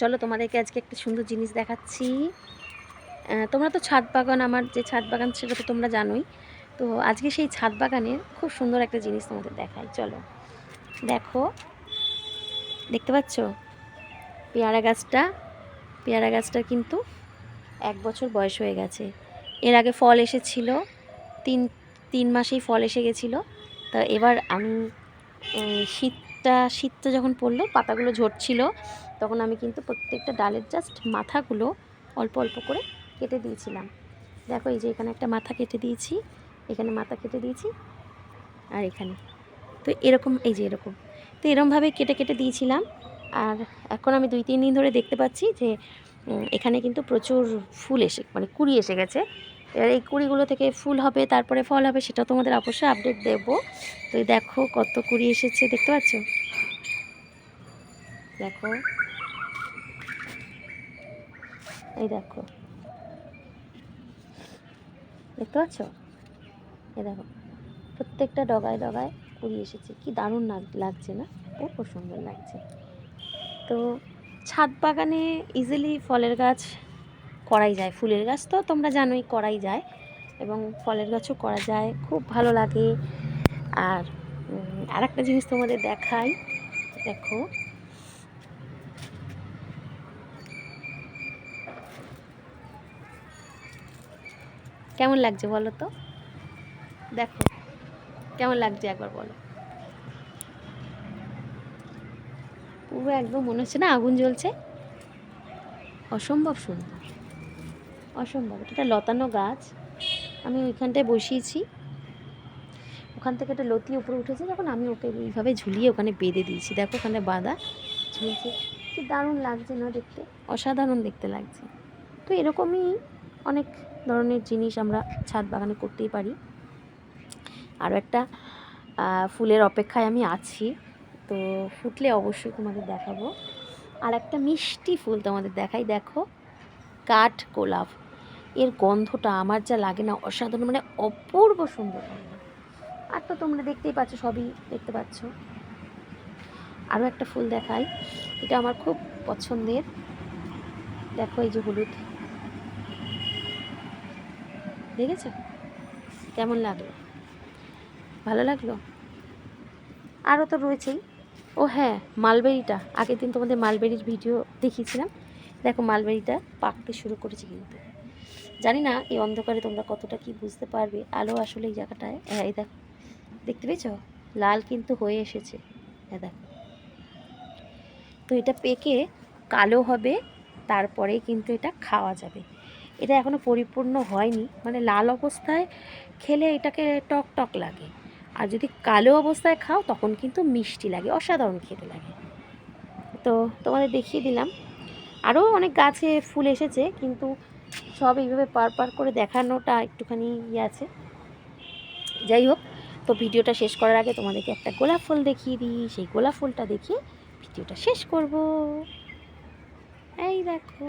চলো তোমাদেরকে আজকে একটা সুন্দর জিনিস দেখাচ্ছি। তোমরা তো ছাদ বাগান, আমার যে ছাদ বাগান সেটা তো তোমরা জানোই। তো আজকে সেই ছাদ বাগানের খুব সুন্দর একটা জিনিস তোমাদের দেখাই, চলো। দেখো, দেখতে পাচ্ছ? পেয়ারা গাছটা, পেয়ারা গাছটার কিন্তু এক বছর বয়স হয়ে গেছে। এর আগে ফল এসেছিল, তিন তিন মাসেই ফল এসে গেছিল। তা এবার আমি শীতটা শীতটা যখন পড়ল, পাতাগুলো ঝরছিল তখন আমি কিন্তু প্রত্যেকটা ডালের জাস্ট মাথাগুলো অল্প অল্প করে কেটে দিয়েছিলাম। দেখো এই যে এখানে একটা মাথা কেটে দিয়েছি, এখানে মাথা কেটে দিয়েছি আর এখানে। তো এরকম, এই যে এরকম। তো এরমভাবে কেটে কেটে দিয়েছিলাম আর এখন আমি দুই তিন দিন ধরে দেখতে পাচ্ছি যে এখানে কিন্তু প্রচুর ফুল এসে মানে কুড়ি এসে গেছে। এবার এই কুড়িগুলো থেকে ফুল হবে, তারপরে ফল হবে, সেটা তোমাদের অবশ্যই আপডেট দেবো। তো দেখো কত কুড়ি এসেছে, দেখতে পাচ্ছ? দেখো। এই দেখো। দেখতে পাচ্ছ? এই দেখো, প্রত্যেকটা ডগায় ডগায় কুড়ি এসেছে। কি দারুণ লাগ- লাগছে না? খুব সুন্দর লাগছে। তো ছাদ বাগানে ইজিলি ফলের গাছ করাই যায়। ফুলের গাছ তো তোমরা জানোই করাই যায় এবং ফলের গাছও করা যায়। খুব ভালো লাগে। আর আর একটা জিনিস তোমাদের দেখাই। দেখো কেমন লাগছে বলো তো? দেখো কেমন লাগছে একবার বলো। পুরো একদম মনে হচ্ছে না আগুন জ্বলছে? অসম্ভব সুন্দর। অসম্ভব এটা লতানো গাছ। আমি ওইখানটায় বসিয়েছি। ওখান থেকে একটা লতি উপরে উঠেছে যখন আমি ওকে এইভাবে ঝুলিয়ে ওখানে বেঁধে দিয়েছি। দেখো ওখানে বাঁধা ঝুলছে। কি দারুণ লাগছে না দেখতে? অসাধারণ দেখতে লাগছে। তো এরকমই অনেক ধরনের জিনিস আমরা ছাদ বাগানে করতেই পারি। আরও একটা ফুলের অপেক্ষায় আমি আছি। তো ফুটলে অবশ্যই তোমাদের দেখাবো। আর একটা মিষ্টি ফুল তোমাদের দেখাই। দেখো, কাঠ গোলাপ। এর গন্ধটা আমার যা লাগে না, অসাধারণ মানে অপূর্ব সুন্দর আর তো তোমরা দেখতেই পাচ্ছ, সবই দেখতে পাচ্ছ। আরও একটা ফুল দেখাই। এটা আমার খুব পছন্দের। দেখো এই যে হলুদ। দেখেছ? কেমন লাগল? ভালো লাগল? আরও তো রয়েছেই। ও হ্যাঁ মালবেরিটা। আগের দিন তোমাদের মালবেরির ভিডিও দেখিয়েছিলাম। দেখো, মালবেরিটা পাকতে শুরু করেছে কিন্তু। জানি না, এই অন্ধকারে তোমরা কতটা কি বুঝতে পারবে। আলো আসলে এই জায়গাটায় হ্যাঁ এই দেখো। দেখতে পেয়েছ? লাল কিন্তু হয়ে এসেছে। হ্যাঁ দেখো। তো এটা পেকে কালো হবে তারপরে কিন্তু এটা খাওয়া যাবে। এটা এখনও পরিপূর্ণ হয়নি। মানে লাল অবস্থায় খেলে এটাকে টক টক লাগে। আর যদি কালো অবস্থায় খাও, তখন কিন্তু মিষ্টি লাগে, অসাধারণ খেতে লাগে। তো তোমাদের দেখিয়ে দিলাম। আরও অনেক গাছে ফুল এসেছে, কিন্তু সব এইভাবে পার পার করে দেখানোটা একটুখানি ইয়ে আছে। যাই হোক, তো ভিডিওটা শেষ করার আগে তোমাদেরকে একটা গোলাপ ফুল দেখিয়ে দিই। সেই গোলাপ ফুলটা দেখিয়ে ভিডিওটা শেষ করব। এই দেখো।